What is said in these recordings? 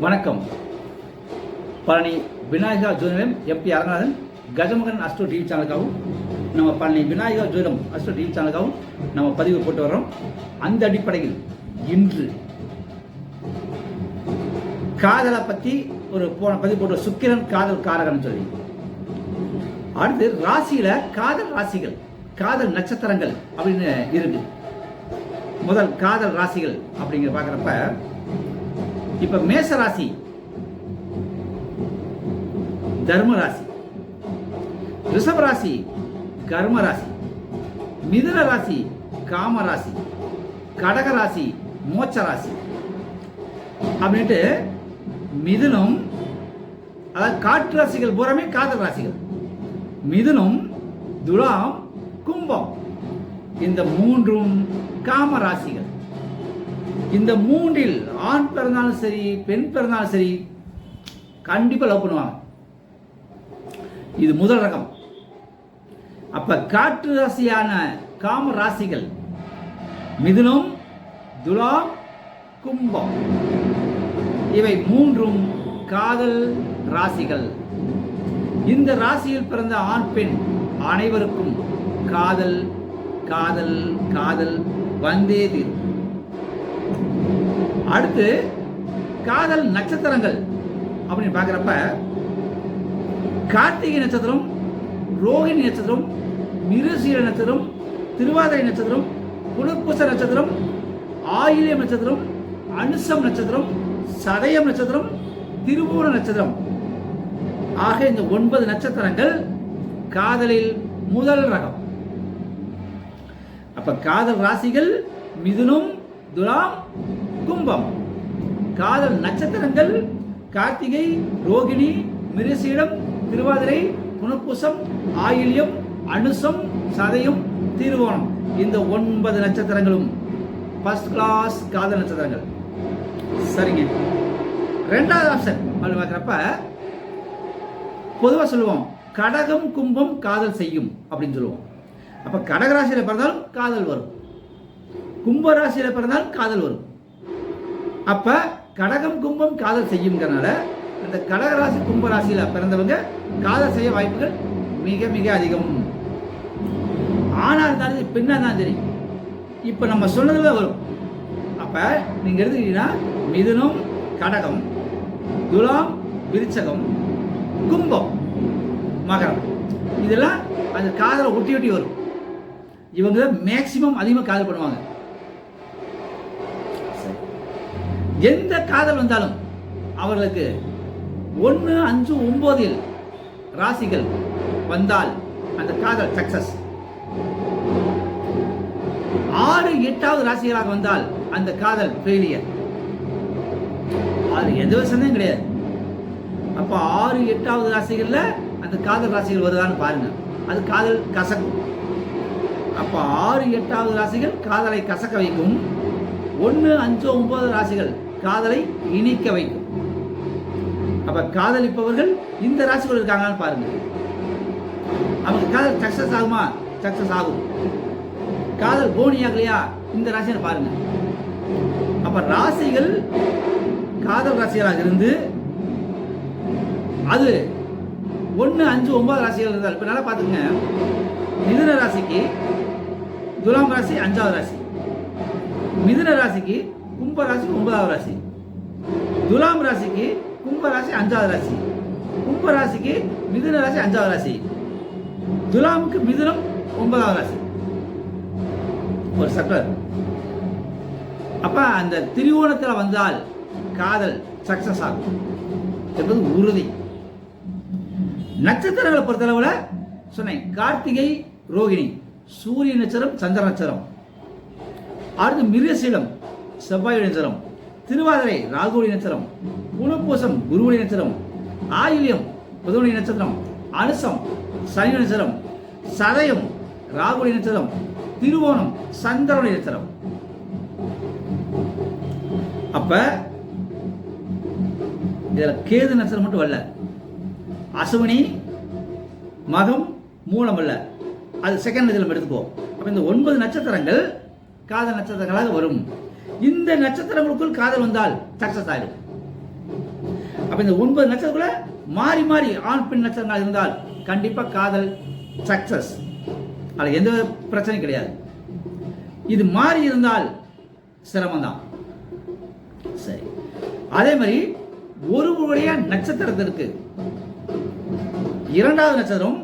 வணக்கம். பழனி விநாயகா ஜோதிடம் M P Aranganathan. Gajamagan astro TV சேனலுக்காகவும் நம்ம பழனி விநாயகா ஜோதிடம் அஸ்ட்ரோ டிவி சேனலுக்காகவும் நம்ம பதிவு போட்டு வர்றோம். அந்த அடிப்படையில் இன்று காதலை பற்றி ஒரு போன பதிவு போட்டு சுக்கிரன் காதல் காரகன் சொல்லி. அடுத்து ராசியில காதல் ராசிகள் காதல் நட்சத்திரங்கள் அப்படின்னு இருக்கு. முதல் காதல் ராசிகள் அப்படிங்கிற பார்க்குறப்ப இப்ப மேச ராசி தர்ம ராசி ரிஷப ராசி கர்ம ராசி மிதுன ராசி காம ராசி கடக ராசி மோட்ச ராசி. அப்படின்ட்டு மிதுனம் அதாவது காற்று ராசிகள் பூராமே காதல் ராசிகள். மிதுனம் துலாம் கும்பம். இந்த மூன்றும் காம ராசிகள். இந்த மூன்றில் ஆண் பிறந்தாலும் சரி பெண் பிறந்தாலும் சரி கண்டிப்பாக லவ் பண்ணுவாங்க. இது முதல் ரகம். அப்ப காற்று ராசியான காம ராசிகள் மிதுனம் துலாம் கும்பம். இவை மூன்றும் காதல் ராசிகள். இந்த ராசியில் பிறந்த ஆண் பெண் அனைவருக்கும் காதல் காதல் காதல் வந்தே தீரும். அடுத்து காதல் நட்சத்திரங்கள் அப்படின்னு பார்க்குறப்ப கார்த்திகை நட்சத்திரம் ரோகிணி நட்சத்திரம் மிருசீர நட்சத்திரம் திருவாதிரை நட்சத்திரம் புனர்பூச நட்சத்திரம் ஆயிலியம் நட்சத்திரம் அனுசம் நட்சத்திரம் சதயம் நட்சத்திரம் திருவோண நட்சத்திரம். ஆக இந்த ஒன்பது நட்சத்திரங்கள் காதலில் முதல் ரகம். அப்ப காதல் ராசிகள் மிதுனம் துலாம் கும்பம். காதல் நட்சத்திரங்கள் கார்த்திகை ரோகிணி மிருசீடம் திருவாதிரை குணப்புசம் ஆயில்யம் அனுசம் சதயம் திருவோணம். இந்த ஒன்பது நட்சத்திரங்களும் ஃபர்ஸ்ட் கிளாஸ் காதல் நட்சத்திரங்கள். சரிங்க. ரெண்டாவது ஆப்ஷன் அப்படி பார்க்குறப்ப பொதுவாக சொல்லுவோம் கடகம் கும்பம் காதல் செய்யும் அப்படின்னு சொல்லுவோம். அப்போ கடகராசியில் பிறந்தாலும் காதல் வரும். கும்பராசியில் பிறந்தாலும் காதல் வரும். அப்போ கடகம் கும்பம் காதல் செய்யுங்கிறனால அந்த கடகராசி கும்பராசியில பிறந்தவங்க காதல் செய்ய வாய்ப்புகள் மிக மிக அதிகம். ஆனால் இருந்தாலும் சரி, பெண்ணா இருந்தாலும் சரி இப்ப நம்ம சொன்னதுல வரும். அப்ப நீங்க எடுத்துக்கிட்டீங்கன்னா மிதுனம் கடகம் துலாம் விருச்சகம் கும்பம் மகரம். இதெல்லாம் அந்த காதலை ஒட்டி ஒட்டி வரும். இவங்க மேக்சிமம் அதிகமாக காதல் பண்ணுவாங்க. எந்த காதல் வந்தாலும் அவர்களுக்கு ஒன்று அஞ்சு ஒன்பதில் ராசிகள் வந்தால் அந்த காதல் சக்சஸ் ஆறு எட்டாவது ராசிகளாக வந்தால் அந்த காதல் ஃபெயிலியர் அது எந்த ஒரு சந்தேகம் கிடையாது. அப்போ ஆறு எட்டாவது ராசிகள்ல அந்த காதல் ராசிகள் வருதான்னு பாருங்க. அது காதல் கசக்கும். அப்போ ஆறு எட்டாவது ராசிகள் காதலை கசக்க வைக்கும். ஒன்று அஞ்சு ஒன்பது ராசிகள் காதலை இனிக்க வைக்கும். அப்ப காதலிப்பவர்கள் இந்த ராசிகள் இருக்காங்கன்னு பாருங்க. அவங்க காதல் சக்சஸ் ஆகுமா? சக்சஸ் ஆகும். காதல் போனி ஆகலையா? இந்த ராசியை பாருங்க. அப்ப ராசிகள் காதல் ராசிகளாக இருந்து அது ஒன்று அஞ்சு ஒன்பது ராசிகள் இருந்தால் இப்போ நல்லா பார்த்துங்க மிதுன ராசிக்கு துலாம் ராசி அஞ்சாவது ராசி. மிதுன ராசிக்கு கும்ப ராசி ஒன்பதாவது ராசி. துலாம் ராசிக்கு கும்ப ராசி அஞ்சாவது ராசி. கும்ப ராசிக்கு மிதுன ராசி அஞ்சாவது ராசி. துலாமுக்கு மிதுனம் ஒன்பதாவது ராசி. ஒரு சக்கர் அப்ப அந்த திரிவோணத்தில் வந்தால் காதல் சக்சஸ் ஆகும். என்பது உறுதி. நட்சத்திரங்களை பொறுத்தளவில் சொன்னேன். கார்த்திகை ரோகிணி சூரிய நட்சத்திரம் சந்திர நட்சத்திரம். அடுத்து மிருகசீலம் செவ்வாய் நட்சத்திரம். திருவாதிரை ராகுடி நட்சத்திரம் புனப்பூசம் குருவடி நட்சத்திரம் ஆயுள்யம் புதுவடி நட்சத்திரம் அனுசம் சனி நட்சத்திரம் சதயம் ராகுடி நட்சத்திரம் திருவோணம் சந்திரனுடைய நட்சத்திரம். அப்ப இதுல கேது நட்சத்திரம் மட்டும் வரல. அசுவினி மகம் மூலம் அல்ல அது செகண்ட் நட்சத்திரம் எடுத்துக்குவோம். அப்போ இந்த ஒன்பது நட்சத்திரங்கள் காதல் நட்சத்திரங்களாக வரும். இந்த நட்சத்திரங்களுக்குள் காதல் வந்தால் சக்சஸ் ஆயிடும். அப்ப இந்த ஒன்பது நட்சத்திரக்குள்ள மாறி மாறி ஆண் பெண் நட்சத்திரங்கள் இருந்தால் கண்டிப்பா காதல் சக்சஸ் அதுல எந்த பிரச்சனையும் கிடையாது. இது மாறி இருந்தால் சிரமம் தான் சரி. அதே மாதிரி ஒருவருடைய நட்சத்திரத்திற்கு இரண்டாவது நட்சத்திரம்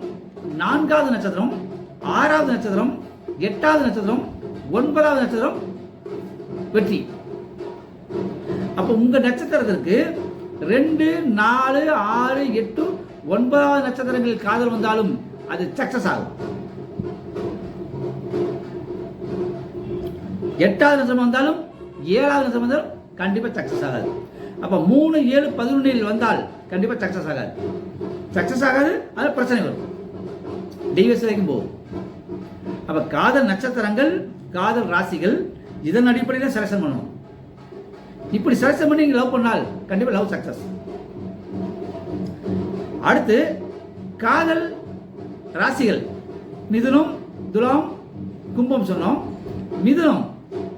நான்காவது நட்சத்திரம் ஆறாவது நட்சத்திரம் எட்டாவது நட்சத்திரம் ஒன்பதாவது நட்சத்திரம் வெற்றி. அப்போ உங்க நட்சத்திரத்திற்கு ரெண்டு நாலு ஆறு எட்டு ஒன்பதாவது நட்சத்திரங்களில் காதல் வந்தாலும் அது சக்சஸ் ஆகும். எட்டாவது நட்சத்திரம் வந்தாலும் ஏழாவது நட்சத்திரம் வந்தாலும் கண்டிப்பாக சக்சஸ் ஆகாது. அப்போ மூணு ஏழு பதினொன்றில் வந்தால் கண்டிப்பாக சக்சஸ் ஆகாது. சக்சஸ் ஆகாது அது பிரச்சனை வரும். டிவிஎஸ் வரைக்கும் போகும். அப்போ காதல் நட்சத்திரங்கள் காதல் ராசிகள் இதன் அடிப்படையில் செலக்ஷன் பண்ணுவோம். இப்படி செலக்ஷன் பண்ணி நீங்கள் லவ் பண்ணால் கண்டிப்பாக லவ் சக்சஸ் அடுத்து காதல் ராசிகள். மிதுனம் துலாம் கும்பம் சொன்னோம். மிதுனம்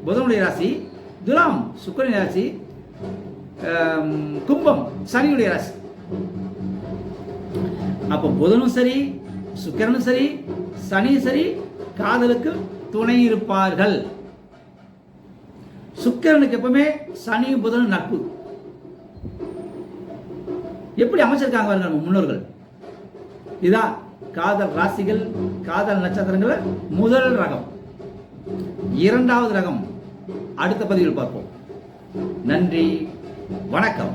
புதனுடைய ராசி. துலாம் சுக்கரனுடைய ராசி. கும்பம் சனியுடைய ராசி. அப்போ புதனும் சரி சுக்கரனும் சரி சனியும் சரி காதலுக்கு துணை இருப்பார்கள். சுக்கிரனுக்கு எப்பவுமே சனி புதன் நட்பு. எப்படி அமைச்சிருக்காங்க பாருங்க நம்ம முன்னோர்கள். இதான் காதல் ராசிகள் காதல் நட்சத்திரங்கள் முதல் ரகம். இரண்டாவது ரகம். அடுத்த பதிவில் பார்ப்போம். நன்றி வணக்கம்.